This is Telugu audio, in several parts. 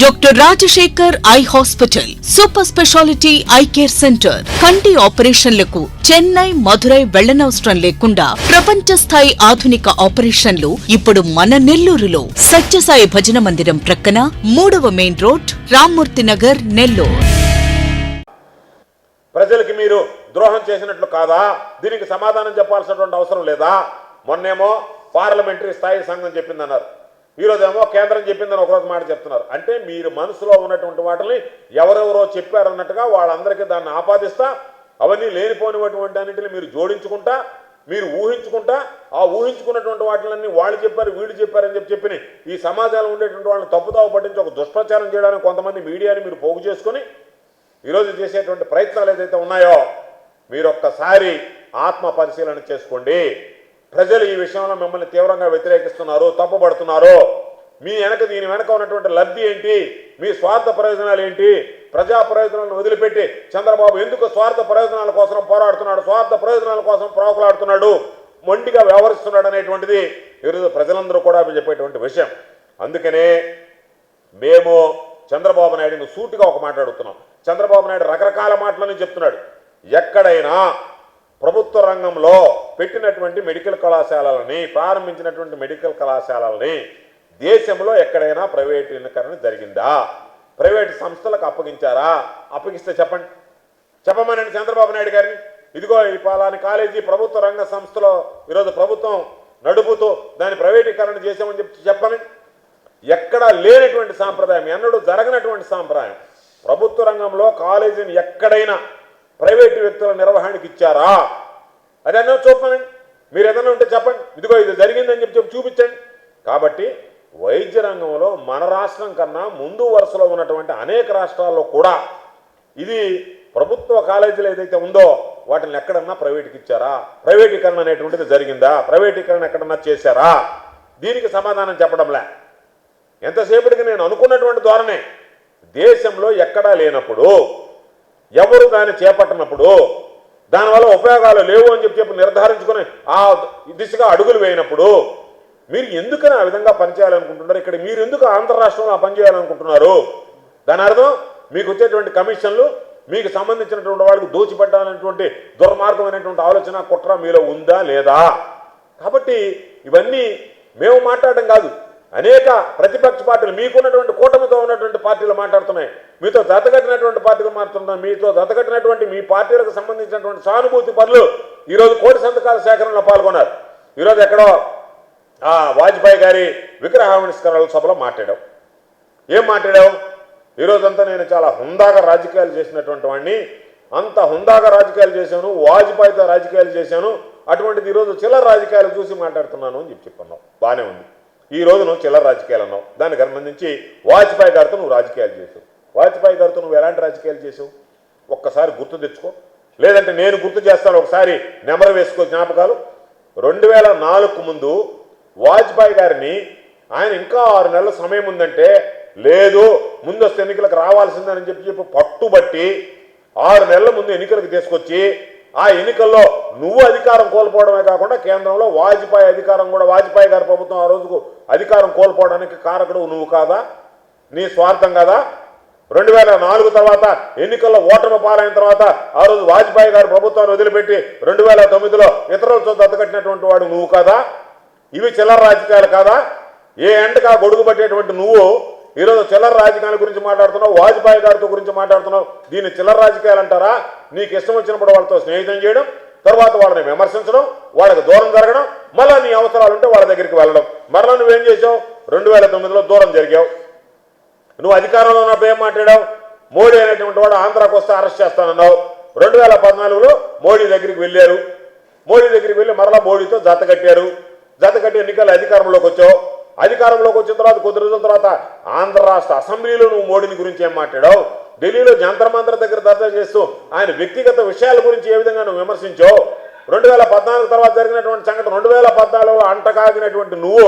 Doctor Rajasekhar eye hospital super speciality eye care centre కంటి ఆపరేషన్లకు చెన్నై మధురై వెళ్ళనవసరం లేకుండా ప్రపంచ స్థాయి ఆధునిక ఆపరేషన్లు ఇప్పుడు మన నెల్లూరులో సత్యసాయి భజన మందిరం ప్రక్కన మూడవ మెయిన్ రోడ్ రామ్మూర్తి నగర్ నెల్లూరు ప్రజలకి మీరు ద్రోహం చేసినట్లు కాదా? దీనికి సమాధానం చెప్పాల్సినటువంటి అవసరం లేదా? మొన్నేమో పార్లమెంటరీ స్థాయి సంఘం చెప్పిందన్నారు. ఈరోజేమో కేంద్రం చెప్పిందని ఒకరోజు మాట చెప్తున్నారు. అంటే మీరు మనసులో ఉన్నటువంటి వాటిని ఎవరెవరో చెప్పారన్నట్టుగా వాళ్ళందరికీ దాన్ని ఆపాదిస్తా అవన్నీ లేనిపోయినటువంటి అన్నింటిని మీరు జోడించుకుంటా మీరు ఊహించుకుంటా ఆ ఊహించుకున్నటువంటి వాటిలన్నీ వాళ్ళు చెప్పారు వీళ్ళు చెప్పారని చెప్పి చెప్పిన ఈ సమాజంలో ఉండేటువంటి వాళ్ళని తప్పుతావు పట్టించి ఒక దుష్ప్రచారం చేయడానికి కొంతమంది మీడియాని మీరు పోగు చేసుకొని ఈరోజు చేసేటువంటి ప్రయత్నాలు ఏదైతే ఉన్నాయో మీరు ఒక్కసారి ఆత్మ పరిశీలన చేసుకోండి. ప్రజలు ఈ విషయంలో మిమ్మల్ని తీవ్రంగా వ్యతిరేకిస్తున్నారు తప్పుపడుతున్నారు. మీ వెనక దీని వెనక ఉన్నటువంటి లబ్ధి ఏంటి? మీ స్వార్థ ప్రయోజనాలు ఏంటి? ప్రజా ప్రయోజనాలను వదిలిపెట్టి చంద్రబాబు ఎందుకు స్వార్థ ప్రయోజనాల కోసం పోరాడుతున్నాడు స్వార్థ ప్రయోజనాల కోసం ప్రాకులాడుతున్నాడు మొండిగా వ్యవహరిస్తున్నాడు అనేటువంటిది ఈరోజు ప్రజలందరూ కూడా చెప్పేటువంటి విషయం. అందుకనే మేము చంద్రబాబు నాయుడుని సూటిగా ఒక మాట్లాడుతున్నాం చంద్రబాబు నాయుడు రకరకాల మాటలని చెప్తున్నాడు. ఎక్కడైనా ప్రభుత్వ రంగంలో పెట్టినటువంటి మెడికల్ కళాశాలలని ప్రారంభించినటువంటి మెడికల్ కళాశాలలని దేశంలో ఎక్కడైనా ప్రైవేటీకరణ జరిగిందా? ప్రైవేట్ సంస్థలకు అప్పగించారా? అప్పగిస్తే చెప్పండి. చెప్పమనండి చంద్రబాబు నాయుడు గారిని. ఇదిగో ఈ పలాని కాలేజీ ప్రభుత్వ రంగ సంస్థలో ఈరోజు ప్రభుత్వం నడుపుతూ దాని ప్రైవేటీకరణ చేసామని చెప్పి చెప్పని ఎక్కడా లేనటువంటి సాంప్రదాయం ఎన్నడూ జరగనటువంటి సాంప్రదాయం. ప్రభుత్వ రంగంలో కాలేజీని ఎక్కడైనా ప్రైవేటు వ్యక్తుల నిర్వహణకి ఇచ్చారా? అది అన్నో చూపనండి మీరు ఏదైనా ఉంటే చెప్పండి. ఇదిగో ఇది జరిగిందని చెప్పి చెప్పి చూపించండి. కాబట్టి వైద్య రంగంలో మన రాష్ట్రం కన్నా ముందు వరుసలో ఉన్నటువంటి అనేక రాష్ట్రాల్లో కూడా ఇది ప్రభుత్వ కాలేజీలు ఏదైతే ఉందో వాటిని ఎక్కడన్నా ప్రైవేట్కి ఇచ్చారా ప్రైవేటీకరణ అనేటువంటిది జరిగిందా? ప్రైవేటీకరణ ఎక్కడన్నా చేశారా? దీనికి సమాధానం చెప్పడంలే. ఎంతసేపటికి నేను అనుకున్నటువంటి ధోరణే దేశంలో ఎక్కడా లేనప్పుడు ఎవరు దాన్ని చేపట్టినప్పుడు దానివల్ల ఉపయోగాలు లేవు అని చెప్పి చెప్పి నిర్ధారించుకుని ఆ దిశగా అడుగులు వేయినప్పుడు మీరు ఎందుకని ఆ విధంగా పనిచేయాలనుకుంటున్నారు? ఇక్కడ మీరు ఎందుకు ఆంధ్ర రాష్ట్రంలో ఆ పని దాని అర్థం మీకు వచ్చేటువంటి కమిషన్లు మీకు సంబంధించినటువంటి వాళ్ళకి దోచిపెట్టాలనేటువంటి దుర్మార్గమైనటువంటి ఆలోచన కుట్ర మీలో ఉందా లేదా? కాబట్టి ఇవన్నీ మేము మాట్లాడడం కాదు. అనేక ప్రతిపక్ష పార్టీలు మీకున్నటువంటి కూటమితో ఉన్నటువంటి పార్టీలు మాట్లాడుతున్నాయి. మీతో దత్తగట్టినటువంటి పార్టీలు మాట్లాడుతున్నాయి మీతో దతకట్టినటువంటి మీ పార్టీలకు సంబంధించినటువంటి సానుభూతి పనులు ఈరోజు కోటి సంతకాల సేకరణలో పాల్గొన్నారు. ఈరోజు ఎక్కడో ఆ వాజ్పేయి గారి విగ్రహావిష్కరణల సభలో మాట్లాడాం. ఏం మాట్లాడావు ఈరోజంతా నేను చాలా హుందాగా రాజకీయాలు చేసినటువంటి వాడిని అంత హుందాగా రాజకీయాలు చేశాను. వాజ్పేయితో రాజకీయాలు చేశాను. అటువంటిది ఈరోజు చిల్లర రాజకీయాలు చూసి మాట్లాడుతున్నాను అని చెప్పి చెప్పన్నాం. బాగానే ఉంది. ఈ రోజు నువ్వు చిల్లర రాజకీయాలు అన్నావు. దానికి సంబంధించి వాజ్పేయి గారితో నువ్వు రాజకీయాలు చేసావు. వాజ్పేయి గారితో నువ్వు ఎలాంటి రాజకీయాలు చేసావు? ఒక్కసారి గుర్తు తెచ్చుకో. లేదంటే నేను గుర్తు చేస్తాను ఒకసారి నెమరు వేసుకో జ్ఞాపకాలు. రెండు వేల నాలుగు ముందు వాజ్పేయి గారిని ఆయన ఇంకా ఆరు నెలల సమయం ఉందంటే లేదు ముందస్తు ఎన్నికలకు రావాల్సిందని చెప్పి చెప్పి పట్టుబట్టి ఆరు నెలల ముందు ఎన్నికలకు తీసుకొచ్చి ఆ ఎన్నికల్లో నువ్వు అధికారం కోల్పోవడమే కాకుండా కేంద్రంలో వాజ్పేయి అధికారం కూడా వాజ్పేయి గారి ప్రభుత్వం ఆ రోజుకు అధికారం కోల్పోవడానికి కారకుడు నువ్వు కాదా? నీ స్వార్థం కదా? రెండు వేల నాలుగు తర్వాత ఎన్నికల్లో ఓటమి పాలైన తర్వాత ఆ రోజు వాజ్పేయి గారు ప్రభుత్వాన్ని వదిలిపెట్టి రెండు వేల తొమ్మిదిలో ఇతరులతో దత్తకట్టినటువంటి వాడు నువ్వు కాదా? ఇవి చిల్లర రాజకీయాలు కాదా? ఏ ఎండగా గొడుగు పట్టేటువంటి నువ్వు ఈరోజు చిల్లర రాజకీయాల గురించి మాట్లాడుతున్నావు వాజ్పేయి గారితో గురించి మాట్లాడుతున్నావు. దీన్ని చిల్లర రాజకీయాలు అంటారా? నీకు ఇష్టం వచ్చినప్పుడు వాళ్ళతో స్నేహితం చేయడం తర్వాత వాళ్ళని విమర్శించడం వాళ్ళకి దూరం జరగడం మళ్ళీ నీ అవసరాలు ఉంటే వాళ్ళ దగ్గరికి వెళ్ళడం. మరలా నువ్వేం చేసావు రెండు వేల తొమ్మిదిలో దూరం జరిగావు. నువ్వు అధికారంలో ఉన్నప్పుడు ఏం మాట్లాడావు? మోడీ అనేటువంటి వాడు ఆంధ్రాకు వస్తే అరెస్ట్ చేస్తానన్నావు. రెండు వేల పద్నాలుగులో మోడీ దగ్గరికి వెళ్ళారు. మోడీ దగ్గరికి వెళ్ళి మరలా మోడీతో జత కట్టారు. జత కట్టి ఎన్నికల అధికారంలోకి వచ్చావు. అధికారంలోకి వచ్చిన తర్వాత కొద్ది రోజుల తర్వాత ఆంధ్ర రాష్ట్ర అసెంబ్లీలో నువ్వు మోడీని గురించి ఏం మాట్లాడావు? ఢిల్లీలో జంతర్ మంత్ర దగ్గర దర్శనం చేస్తూ ఆయన వ్యక్తిగత విషయాల గురించి ఏ విధంగా నువ్వు విమర్శించావు? రెండు వేల పద్నాలుగు తర్వాత జరిగినటువంటి సంఘటన రెండు వేల పద్నాలుగులో అంటకాగినటువంటి నువ్వు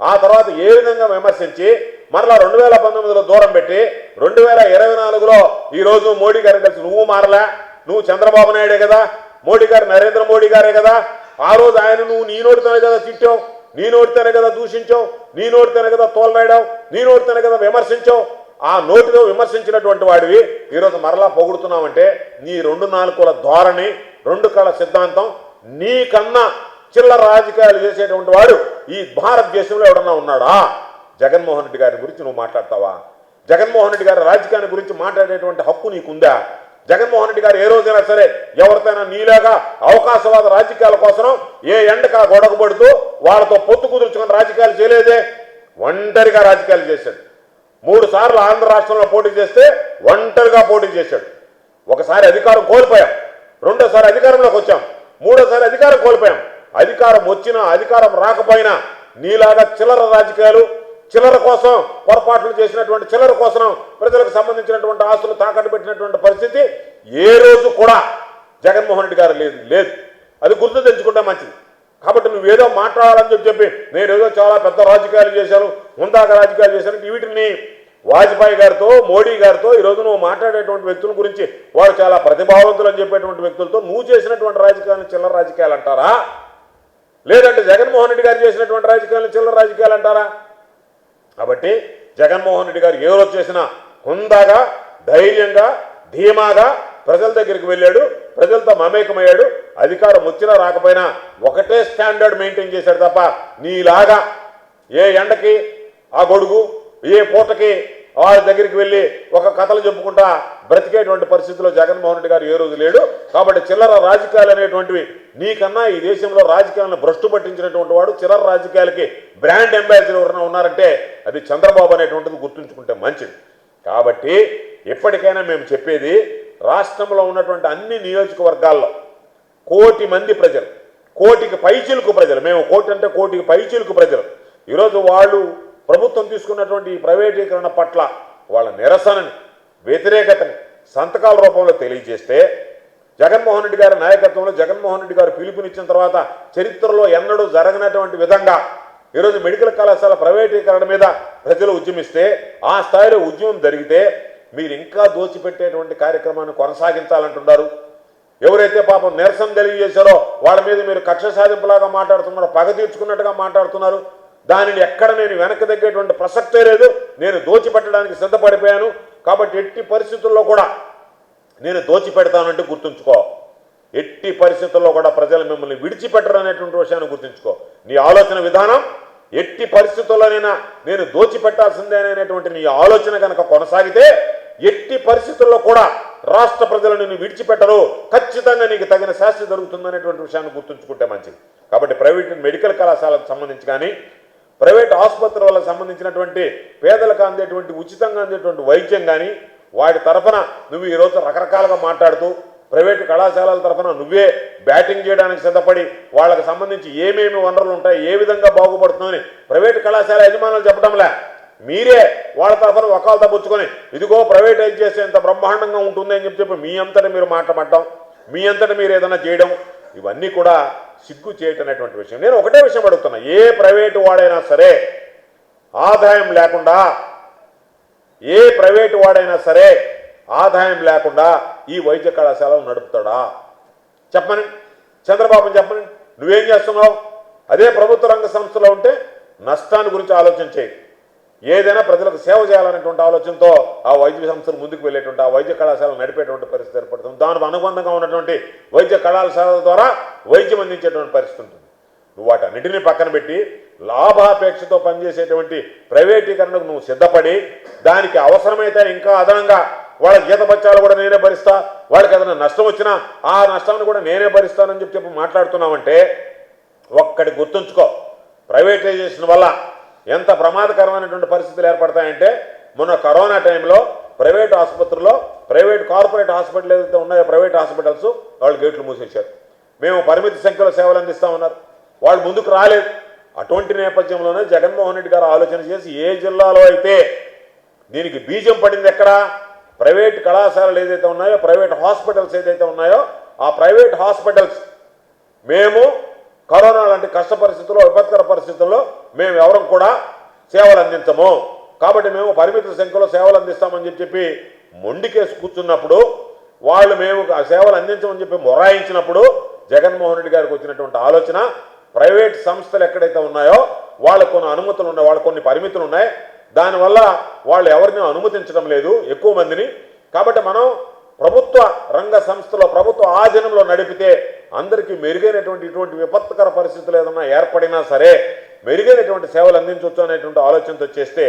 ఆ తర్వాత ఏ విధంగా విమర్శించి మరలా రెండు వేల పంతొమ్మిదిలో దూరం పెట్టి రెండు వేల ఇరవై నాలుగులో ఈ రోజు మోడీ గారిని కలిసి నువ్వు మారలే? నువ్వు చంద్రబాబు నాయుడే కదా? మోడీ గారు నరేంద్ర మోడీ గారే కదా? ఆ రోజు ఆయన నువ్వు నీ నోటితోనే కదా తిట్టావు? నీ నోటితోనే కదా దూషించావు నీ నోటితోనే కదా తోలనాడావు నీ నోటితోనే కదా విమర్శించావు. ఆ నోటితో విమర్శించినటువంటి వాడివి. ఈరోజు మరలా పొగుడుతున్నావంటే నీ రెండు నాలుగుల ధోరణి రెండు కళ సిద్ధాంతం నీకన్నా చిల్లర రాజకీయాలు చేసేటువంటి వాడు ఈ భారతదేశంలో ఎవడన్నా ఉన్నాడా? జగన్మోహన్ రెడ్డి గారి గురించి నువ్వు మాట్లాడతావా? జగన్మోహన్ రెడ్డి గారి రాజకీయాన్ని గురించి మాట్లాడేటువంటి హక్కు నీకుందా? జగన్మోహన్ రెడ్డి గారు ఏ రోజైనా సరే ఎవరితోనైనా నీలాగా అవకాశవాద రాజకీయాల కోసం ఏ ఎండకా గొడవపడుతూ వాళ్ళతో పొత్తు కుదుర్చుకుని రాజకీయాలు చేయలేదే? ఒంటరిగా రాజకీయాలు చేశాడు. మూడు సార్లు ఆంధ్ర రాష్ట్రంలో పోటీ చేస్తే ఒంటరిగా పోటీ చేశాడు. ఒకసారి అధికారం కోల్పోయాం. రెండోసారి అధికారంలోకి వచ్చాం. మూడోసారి అధికారం కోల్పోయాం. అధికారం వచ్చినా అధికారం రాకపోయినా నీలాగా చిల్లర రాజకీయాలు చిల్లర కోసం పొరపాట్లు చేసినటువంటి చిల్లర కోసం ప్రజలకు సంబంధించినటువంటి ఆస్తులు తాకట్టు పెట్టినటువంటి పరిస్థితి ఏ రోజు కూడా జగన్మోహన్ రెడ్డి గారు లేదు లేదు. అది గుర్తు తెచ్చుకుంటే మంచిది. కాబట్టి నువ్వేదో మాట్లాడాలని చెప్పి చెప్పి నేనేదో చాలా పెద్ద రాజకీయాలు చేశాను ముందాక రాజకీయాలు చేశాను వీటిని వాజ్పేయి గారితో మోడీ గారితో ఈరోజు నువ్వు మాట్లాడేటువంటి వ్యక్తుల గురించి వారు చాలా ప్రతిభావంతులు అని చెప్పేటువంటి వ్యక్తులతో నువ్వు చేసినటువంటి రాజకీయాలను చిల్లర రాజకీయాలు అంటారా? లేదంటే జగన్మోహన్ రెడ్డి గారు చేసినటువంటి రాజకీయాలను చిల్లర రాజకీయాలు అంటారా? కాబట్టి జగన్మోహన్ రెడ్డి గారు ఏ రోజు చేసినా హుందాగా ధైర్యంగా ధీమాగా ప్రజల దగ్గరికి వెళ్ళాడు ప్రజలతో మమేకమయ్యాడు అధికారం వచ్చినా రాకపోయినా ఒకటే స్టాండర్డ్ మెయింటైన్ చేశాడు తప్ప నీలాగా ఏ ఎండకి ఆ గొడుగు ఏ పూటకి వాళ్ళ దగ్గరికి వెళ్ళి ఒక కథలు చెప్పుకుంటా బ్రతికేటువంటి పరిస్థితిలో జగన్మోహన్ రెడ్డి గారు ఏ రోజు లేడు? కాబట్టి చిల్లర రాజకీయాలు అనేటువంటివి నీకన్నా ఈ దేశంలో రాజకీయాలను భ్రష్టు పట్టించినటువంటి వాడు చిల్లర రాజకీయాలకి బ్రాండ్ అంబాసిడర్ ఎవరైనా ఉన్నారంటే అది చంద్రబాబు అనేటువంటిది గుర్తుంచుకుంటే మంచిది. కాబట్టి ఎప్పటికైనా మేము చెప్పేది రాష్ట్రంలో ఉన్నటువంటి అన్ని నియోజకవర్గాల్లో కోటి మంది ప్రజలు కోటికి పైచిలుకు ప్రజలు మేము కోటి అంటే కోటికి పైచిలుకు ప్రజలు. ఈరోజు వాళ్ళు ప్రభుత్వం తీసుకున్నటువంటి ఈ ప్రైవేటీకరణ పట్ల వాళ్ళ నిరసనని వ్యతిరేకతని సంతకాల రూపంలో తెలియజేస్తే జగన్మోహన్ రెడ్డి గారి నాయకత్వంలో జగన్మోహన్ రెడ్డి గారు పిలుపునిచ్చిన తర్వాత చరిత్రలో ఎన్నడూ జరగనటువంటి విధంగా ఈరోజు మెడికల్ కళాశాల ప్రైవేటీకరణ మీద ప్రజలు ఉద్యమిస్తే ఆ స్థాయిలో ఉద్యమం జరిగితే మీరు ఇంకా దోచిపెట్టేటువంటి కార్యక్రమాన్ని కొనసాగించాలంటున్నారు. ఎవరైతే పాపం నిరసన తెలియజేశారో వాళ్ళ మీద మీరు కక్ష సాధింపులాగా మాట్లాడుతున్నారో పగ తీర్చుకున్నట్టుగా మాట్లాడుతున్నారు. దానిని ఎక్కడ నేను వెనక్కి తగ్గేటువంటి ప్రసక్తే లేదు. నేను దోచిపెట్టడానికి సిద్ధపడిపోయాను. కాబట్టి ఎట్టి పరిస్థితుల్లో కూడా నేను దోచిపెడతానంటే గుర్తుంచుకో. ఎట్టి పరిస్థితుల్లో కూడా ప్రజలు మిమ్మల్ని విడిచిపెట్టరు అనేటువంటి విషయాన్ని గుర్తుంచుకో. నీ ఆలోచన విధానం ఎట్టి పరిస్థితుల్లోనైనా నేను దోచిపెట్టాల్సిందే అనేటువంటి నీ ఆలోచన కనుక కొనసాగితే ఎట్టి పరిస్థితుల్లో కూడా రాష్ట్ర ప్రజలు నిన్ను విడిచిపెట్టరు. ఖచ్చితంగా నీకు తగిన శాస్త్రి జరుగుతుందనేటువంటి విషయాన్ని గుర్తుంచుకుంటే మంచిది. కాబట్టి ప్రైవేట్ మెడికల్ కళాశాలకు సంబంధించి కానీ ప్రైవేట్ ఆసుపత్రులకు సంబంధించినటువంటి పేదలకు అందేటువంటి ఉచితంగా అందేటువంటి వైద్యం కానీ వాటి తరఫున నువ్వు ఈరోజు రకరకాలుగా మాట్లాడుతూ ప్రైవేటు కళాశాలల తరఫున నువ్వే బ్యాటింగ్ చేయడానికి సిద్ధపడి వాళ్ళకి సంబంధించి ఏమేమి వనరులు ఉంటాయి ఏ విధంగా బాగుపడుతుందని ప్రైవేటు కళాశాల యజమానులు చెప్పడంలే మీరే వాళ్ళ తరఫున ఒకళ్ళ పుచ్చుకొని ఇదిగో ప్రైవేటైజ్ చేస్తే ఎంత బ్రహ్మాండంగా ఉంటుంది అని చెప్పి చెప్పి మీ అంతటా మీరు మాట్లాడటం మీ అంతటా మీరు ఏదైనా చేయడం ఇవన్నీ కూడా సిగ్గు చేయటనేటువంటి విషయం. నేను ఒకటే విషయం అడుగుతున్నా. ఏ ప్రైవేటు వాడైనా సరే ఆదాయం లేకుండా ఏ ప్రైవేటు వాడైనా సరే ఆదాయం లేకుండా ఈ వైద్య కళాశాలను నడుపుతాడా? చెప్పమని చంద్రబాబు చెప్పమని నువ్వేం చేస్తున్నావు? అదే ప్రభుత్వ రంగ సంస్థలో ఉంటే నష్టాన్ని గురించి ఆలోచించేయి. ఏదైనా ప్రజలకు సేవ చేయాలనేటువంటి ఆలోచనతో ఆ వైద్య సంస్థలు ముందుకు వెళ్ళేటువంటి ఆ వైద్య కళాశాలను నడిపేటువంటి పరిస్థితి ఏర్పడుతుంది. దానికి అనుబంధంగా ఉన్నటువంటి వైద్య కళాశాలల ద్వారా వైద్యం అందించేటువంటి పరిస్థితి ఉంటుంది. నువ్వు వాటన్నిటిని పక్కన పెట్టి లాభాపేక్షతో పనిచేసేటువంటి ప్రైవేటీకరణకు నువ్వు సిద్ధపడి దానికి అవసరమైతే ఇంకా అదనంగా వాళ్ళ జీతపత్యాలు కూడా నేనే భరిస్తా వాళ్ళకి ఏదైనా నష్టం వచ్చినా ఆ నష్టాన్ని కూడా నేనే భరిస్తానని చెప్పి చెప్పి మాట్లాడుతున్నామంటే ఒక్కటి గుర్తుంచుకో. ప్రైవేటైజేషన్ వల్ల ఎంత ప్రమాదకరమైనటువంటి పరిస్థితులు ఏర్పడతాయంటే మొన్న కరోనా టైంలో ప్రైవేట్ ఆసుపత్రుల్లో ప్రైవేట్ కార్పొరేట్ హాస్పిటల్ ఏదైతే ఉన్నాయో ప్రైవేట్ హాస్పిటల్స్ వాళ్ళు గేట్లు మూసేశారు. మేము పరిమిత సంఖ్యలో సేవలు అందిస్తామన్నారు వాళ్ళు ముందుకు రాలేదు. అటువంటి నేపథ్యంలోనే జగన్మోహన్ రెడ్డి గారు ఆలోచన చేసి ఏ జిల్లాలో అయితే దీనికి బీజం పడింది ఎక్కడ? ప్రైవేట్ కళాశాలలు ఏదైతే ఉన్నాయో ప్రైవేట్ హాస్పిటల్స్ ఏదైతే ఉన్నాయో ఆ ప్రైవేట్ హాస్పిటల్స్ మేము కరోనా లాంటి కష్ట పరిస్థితుల్లో విపత్కర పరిస్థితుల్లో మేము ఎవరం కూడా సేవలు అందించము. కాబట్టి మేము పరిమిత సంఖ్యలో సేవలు అందిస్తామని చెప్పి మొండికేసి కూర్చున్నప్పుడు వాళ్ళు మేము సేవలు అందించమని చెప్పి మొరాయించినప్పుడు జగన్మోహన్ రెడ్డి గారికి వచ్చినటువంటి ఆలోచన ప్రైవేట్ సంస్థలు ఎక్కడైతే ఉన్నాయో వాళ్ళకు కొన్ని అనుమతులు ఉన్నాయి వాళ్ళకు కొన్ని పరిమితులు ఉన్నాయి. దానివల్ల వాళ్ళు ఎవరిని అనుమతించడం లేదు ఎక్కువ మందిని. కాబట్టి మనం ప్రభుత్వ రంగ సంస్థలో ప్రభుత్వ ఆధీనంలో నడిపితే అందరికీ మెరుగైనటువంటి ఇటువంటి విపత్కర పరిస్థితులు ఏదన్నా ఏర్పడినా సరే మెరుగైనటువంటి సేవలు అందించవచ్చు అనేటువంటి ఆలోచనతో చేస్తే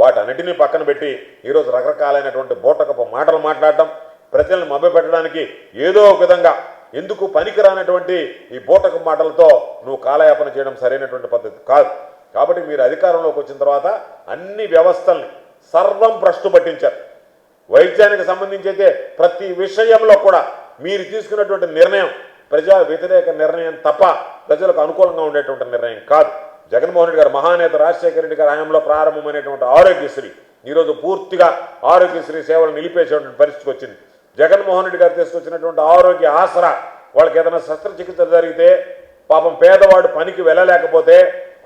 వాటన్నిటినీ పక్కన పెట్టి ఈరోజు రకరకాలైనటువంటి బోటకపు మాటలు మాట్లాడటం ప్రజలను మభ్యపెట్టడానికి ఏదో ఒక విధంగా ఎందుకు పనికిరానటువంటి ఈ బోటకు మాటలతో నువ్వు కాలయాపన చేయడం సరైనటువంటి పద్ధతి కాదు. కాబట్టి మీరు అధికారంలోకి వచ్చిన తర్వాత అన్ని వ్యవస్థల్ని సర్వం భ్రష్టు పట్టించారు. వైద్యానికి సంబంధించి అయితే ప్రతి విషయంలో కూడా మీరు తీసుకున్నటువంటి నిర్ణయం ప్రజా వ్యతిరేక నిర్ణయం తప్ప ప్రజలకు అనుకూలంగా ఉండేటువంటి నిర్ణయం కాదు. జగన్మోహన్ రెడ్డి గారు మహానేత రాజశేఖర రెడ్డి గారి హయాంలో ప్రారంభమైనటువంటి ఆరోగ్యశ్రీ ఈరోజు పూర్తిగా ఆరోగ్యశ్రీ సేవలు నిలిపేసేటువంటి పరిస్థితికి వచ్చింది. జగన్మోహన్ రెడ్డి గారు తీసుకొచ్చినటువంటి ఆరోగ్య ఆసరా వాళ్ళకి ఏదైనా శస్త్రచికిత్స జరిగితే పాపం పేదవాడు పనికి వెళ్ళలేకపోతే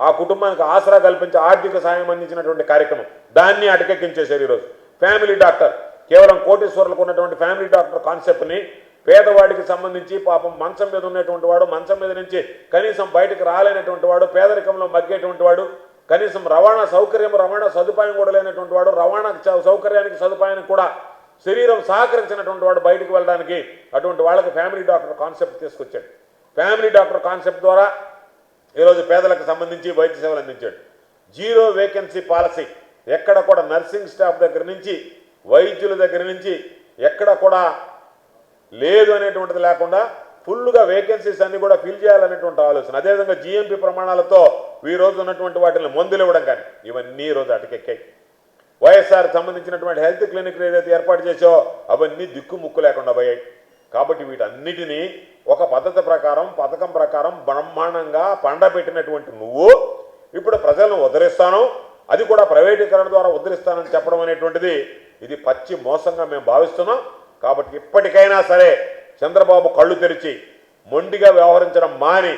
ఆ కుటుంబానికి ఆసరా కల్పించి ఆర్థిక సాయం అందించినటువంటి కార్యక్రమం దాన్ని అటకెక్కించేశారు ఈరోజు ఫ్యామిలీ డాక్టర్ కేవలం కోటీశ్వరులకు ఉన్నటువంటి ఫ్యామిలీ డాక్టర్ కాన్సెప్ట్ని పేదవాడికి సంబంధించి పాపం మంచం మీద ఉన్నటువంటి వాడు మంచం మీద నుంచి కనీసం బయటకు రాలేనటువంటి వాడు పేదరికంలో మగ్గేటువంటి వాడు కనీసం రవాణా సౌకర్యం రవాణా సదుపాయం కూడా లేనటువంటి వాడు రవాణా సౌకర్యానికి సదుపాయానికి కూడా శరీరం సహకరించినటువంటి వాడు బయటకు వెళ్ళడానికి అటువంటి వాళ్ళకి ఫ్యామిలీ డాక్టర్ కాన్సెప్ట్ తీసుకొచ్చాడు. ఫ్యామిలీ డాక్టర్ కాన్సెప్ట్ ద్వారా ఈరోజు పేదలకు సంబంధించి వైద్య సేవలు అందించాడు. జీరో వేకెన్సీ పాలసీ ఎక్కడ కూడా నర్సింగ్ స్టాఫ్ దగ్గర నుంచి వైద్యుల దగ్గర నుంచి ఎక్కడ కూడా లేదు అనేటువంటిది లేకుండా ఫుల్గా వేకెన్సీస్ అన్ని కూడా ఫిల్ చేయాలనేటువంటి ఆలోచన. అదేవిధంగా జీఎంపీ ప్రమాణాలతో ఈ రోజు ఉన్నటువంటి వాటిని మందులు ఇవ్వడం కానీ ఇవన్నీ రోజు అటకెక్కాయి. వైఎస్ఆర్ సంబంధించినటువంటి హెల్త్ క్లినిక్ ఏదైతే ఏర్పాటు చేసో అవన్నీ దిక్కు ముక్కు లేకుండా పోయాయి. కాబట్టి వీటన్నిటినీ ఒక పద్ధతి ప్రకారం పథకం ప్రకారం బ్రహ్మాండంగా పండబెట్టినటువంటి నువ్వు ఇప్పుడు ప్రజలను ఉద్ధరిస్తాను అది కూడా ప్రైవేటీకరణ ద్వారా ఉద్ధరిస్తానని చెప్పడం అనేటువంటిది ఇది పచ్చి మోసంగా మేము భావిస్తున్నాం. కాబట్టి ఇప్పటికైనా సరే చంద్రబాబు కళ్ళు తెరిచి మొండిగా వ్యవహరించడం మాని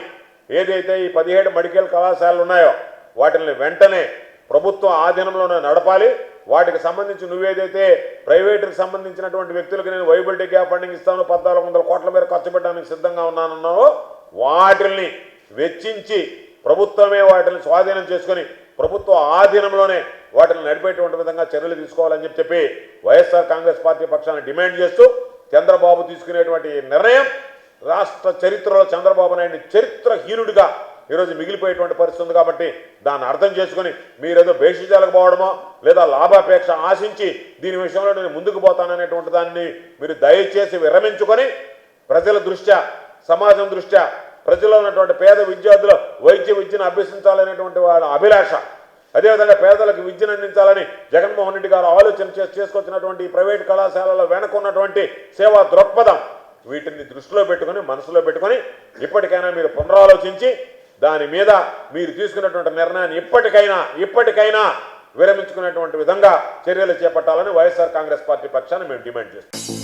ఏదైతే ఈ పదిహేడు మెడికల్ కళాశాలలు ఉన్నాయో వాటిని వెంటనే ప్రభుత్వం ఆధీనంలోనే నడపాలి. వాటికి సంబంధించి నువ్వేదైతే ప్రైవేటుకి సంబంధించినటువంటి వ్యక్తులకు నేను వైబిలిటీ గ్యాప్ ఫండింగ్ ఇస్తాను పద్నాలుగు వందల కోట్ల మేర ఖర్చు పెట్టడానికి సిద్ధంగా ఉన్నానన్నావో వాటిల్ని వెచ్చించి ప్రభుత్వమే వాటిని స్వాధీనం చేసుకొని ప్రభుత్వ ఆధీనంలోనే వాటిని నడిపేటువంటి విధంగా చర్యలు తీసుకోవాలని చెప్పి చెప్పి వైఎస్ఆర్ కాంగ్రెస్ పార్టీ పక్షాన్ని డిమాండ్ చేస్తూ చంద్రబాబు తీసుకునేటువంటి నిర్ణయం రాష్ట్ర చరిత్రలో చంద్రబాబు నాయుడు చరిత్రహీనుడిగా ఈరోజు మిగిలిపోయేటువంటి పరిస్థితి ఉంది కాబట్టి దాన్ని అర్థం చేసుకుని మీరేదో భేషజాలకు పోవడమో లేదా లాభాపేక్ష ఆశించి దీని విషయంలో నేను ముందుకు పోతాననేటువంటి దాన్ని మీరు దయచేసి విరమించుకొని ప్రజల దృష్ట్యా సమాజం దృష్ట్యా ప్రజల్లో ఉన్నటువంటి పేద విద్యార్థులు వైద్య విద్యను అభ్యసించాలనేటువంటి వాళ్ళ అభిలాష అదేవిధంగా పేదలకు విద్యను అందించాలని జగన్మోహన్ రెడ్డి గారు ఆలోచన చేసి చేసుకొచ్చినటువంటి ప్రైవేట్ కళాశాలలో వెనకున్నటువంటి సేవా దృక్పథం వీటిని దృష్టిలో పెట్టుకొని మనసులో పెట్టుకొని ఇప్పటికైనా మీరు పునరాలోచించి దాని మీద మీరు తీసుకున్నటువంటి నిర్ణయాన్ని ఇప్పటికైనా ఇప్పటికైనా విరమించుకునేటువంటి విధంగా చర్యలు చేపట్టాలని వైఎస్ఆర్ కాంగ్రెస్ పార్టీ పక్షాన్ని మేము డిమాండ్ చేస్తాం